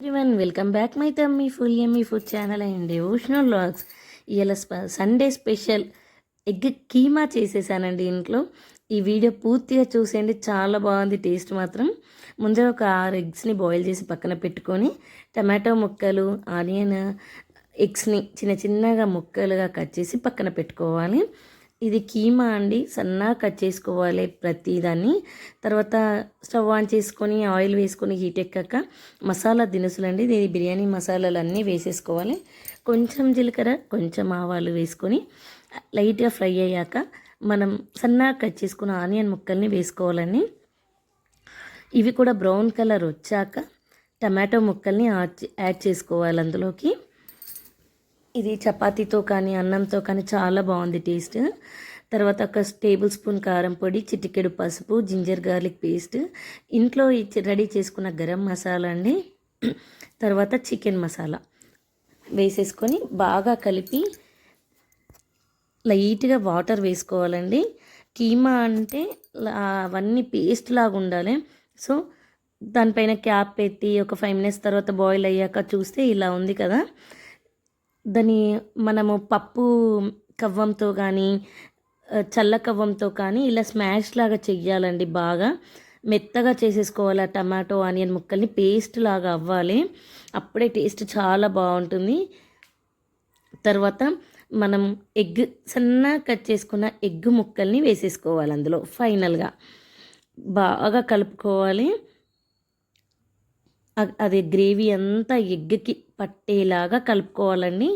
Everyone welcome back my tummy full yummy food channel and logs vlogs. స్ప Sunday special egg keema చేసేసానండి ఇంట్లో. ఈ video పూర్తిగా చూసేయండి చాలా బాగుంది టేస్ట్ మాత్రం. ముందే ఒక ఆరు ఎగ్స్ని బాయిల్ చేసి పక్కన పెట్టుకొని టమాటో ముక్కలు ఆనియన్ ఎగ్స్ని చిన్న చిన్నగా ముక్కలుగా కట్ చేసి పక్కన పెట్టుకోవాలి. ఇది కీమా అండి. సన్నగా కట్ చేసుకోవాలి ప్రతిదాన్ని. తర్వాత స్టవ్ ఆన్ చేసుకొని ఆయిల్ వేసుకొని హీట్ ఎక్కాక మసాలా దినుసులు అండి ఇది బిర్యానీ మసాలాలు అన్నీ వేసేసుకోవాలి. కొంచెం జీలకర్ర కొంచెం ఆవాలు వేసుకొని లైట్గా ఫ్రై అయ్యాక మనం సన్నగా కట్ చేసుకున్న ఆనియన్ ముక్కల్ని వేసుకోవాలండి. ఇవి కూడా బ్రౌన్ కలర్ వచ్చాక టమాటో ముక్కల్ని యాడ్ చేసుకోవాలి అందులోకి. ఇది చపాతీతో కానీ అన్నంతో కానీ చాలా బాగుంది టేస్ట్. తర్వాత ఒక టేబుల్ స్పూన్ కారం పొడి చిటికెడు పసుపు జింజర్ గార్లిక్ పేస్ట్. ఇంట్లో రెడీ చేసుకున్న గరం మసాలా అండి. తర్వాత చికెన్ మసాలా. వేసేసుకొని బాగా కలిపి లైట్గా వాటర్ వేసుకోవాలండి. కీమా అంటే అవన్నీ పేస్ట్ లాగా ఉండాలి. సో దానిపైన క్యాప్ పెట్టి ఒక ఫైవ్ మినిట్స్ తర్వాత బాయిల్ అయ్యాక చూస్తే ఇలా ఉంది కదా. దాన్ని మనము పప్పు కవ్వంతో కానీ చల్ల కవ్వంతో కానీ ఇలా స్మాష్ లాగా చెయ్యాలండి బాగా. మెత్తగా చేసేసుకోవాలి ఆ టమాటో ఆనియన్ ముక్కల్ని పేస్ట్ లాగా అవ్వాలి. అప్పుడే టేస్ట్ చాలా బాగుంటుంది. తర్వాత మనం ఎగ్ సన్న కట్ చేసుకున్న ఎగ్ ముక్కల్ని వేసేసుకోవాలి అందులో ఫైనల్గా. బాగా కలుపుకోవాలి. అది గ్రేవీ అంతా ఎగ్కి పట్టేలాగా కలుపుకోవాలండి.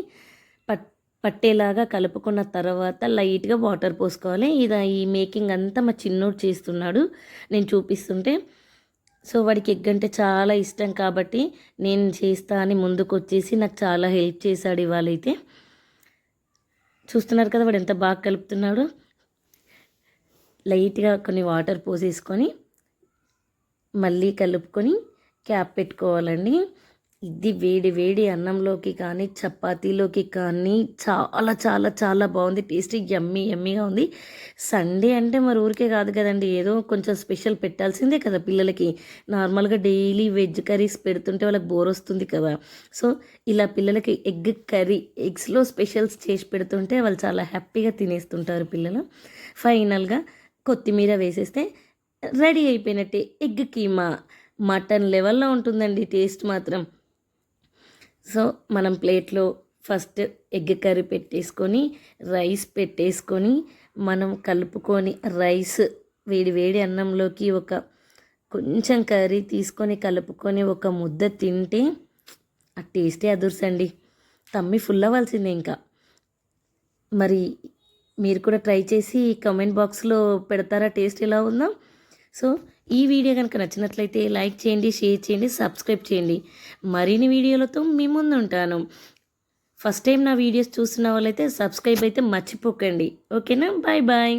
పట్ పట్టేలాగా కలుపుకున్న తర్వాత లైట్గా వాటర్ పోసుకోవాలి. ఇది ఈ మేకింగ్ అంతా మా చిన్నోడు చేస్తున్నాడు. నేను చూపిస్తుంటే. సో వాడికి ఎగ్ అంటే చాలా ఇష్టం కాబట్టి నేను చేస్తా అని ముందుకు వచ్చేసి నాకు చాలా హెల్ప్ చేశాడు ఇవాళైతే. చూస్తున్నారు కదా వాడు ఎంత బాగా కలుపుతున్నాడు. లైట్గా కొన్ని వాటర్ పోసేసుకొని మళ్ళీ కలుపుకొని క్యాప్ పెట్టుకోవాలండి. ఇది వేడి వేడి అన్నంలోకి కానీ చపాతీలోకి కానీ చాలా చాలా చాలా బాగుంది. టేస్ట్ ఎమ్మీ ఎమ్మీగా ఉంది. సండే అంటే మరి ఊరికే కాదు కదండి. ఏదో కొంచెం స్పెషల్ పెట్టాల్సిందే కదా పిల్లలకి. నార్మల్గా డైలీ వెజ్ కర్రీస్ పెడుతుంటే వాళ్ళకి బోర్ వస్తుంది కదా. సో ఇలా పిల్లలకి ఎగ్ కర్రీ ఎగ్స్లో స్పెషల్స్ చేసి పెడుతుంటే వాళ్ళు చాలా హ్యాపీగా తినేస్తుంటారు పిల్లలు. ఫైనల్గా కొత్తిమీర వేసేస్తే రెడీ అయిపోయినట్టే ఎగ్ కీమా. మటన్ లెవెల్లో ఉంటుందండి టేస్ట్ మాత్రం. సో మనం ప్లేట్లో ఫస్ట్ ఎగ్ కర్రీ పెట్టేసుకొని రైస్ పెట్టేసుకొని మనం కలుపుకొని రైస్ వేడి వేడి అన్నంలోకి ఒక కొంచెం కర్రీ తీసుకొని కలుపుకొని ఒక ముద్ద తింటే ఆ టేస్టే అదుర్సండి. తమ్మి ఫుల్ అవ్వాల్సిందే ఇంకా. మరి మీరు కూడా ట్రై చేసి కమెంట్ బాక్స్లో పెడతారా? టేస్ట్ ఎలా ఉందో? సో ఈ వీడియో కనుక నచ్చినట్లయితే లైక్ చేయండి షేర్ చేయండి సబ్స్క్రైబ్ చేయండి. మరిన్ని వీడియోలతో మీ ముందు ఉంటాను. ఫస్ట్ టైం నా వీడియోస్ చూస్తున్న వాళ్ళైతే సబ్స్క్రైబ్ అయితే మర్చిపోకండి. ఓకేనా? Bye bye.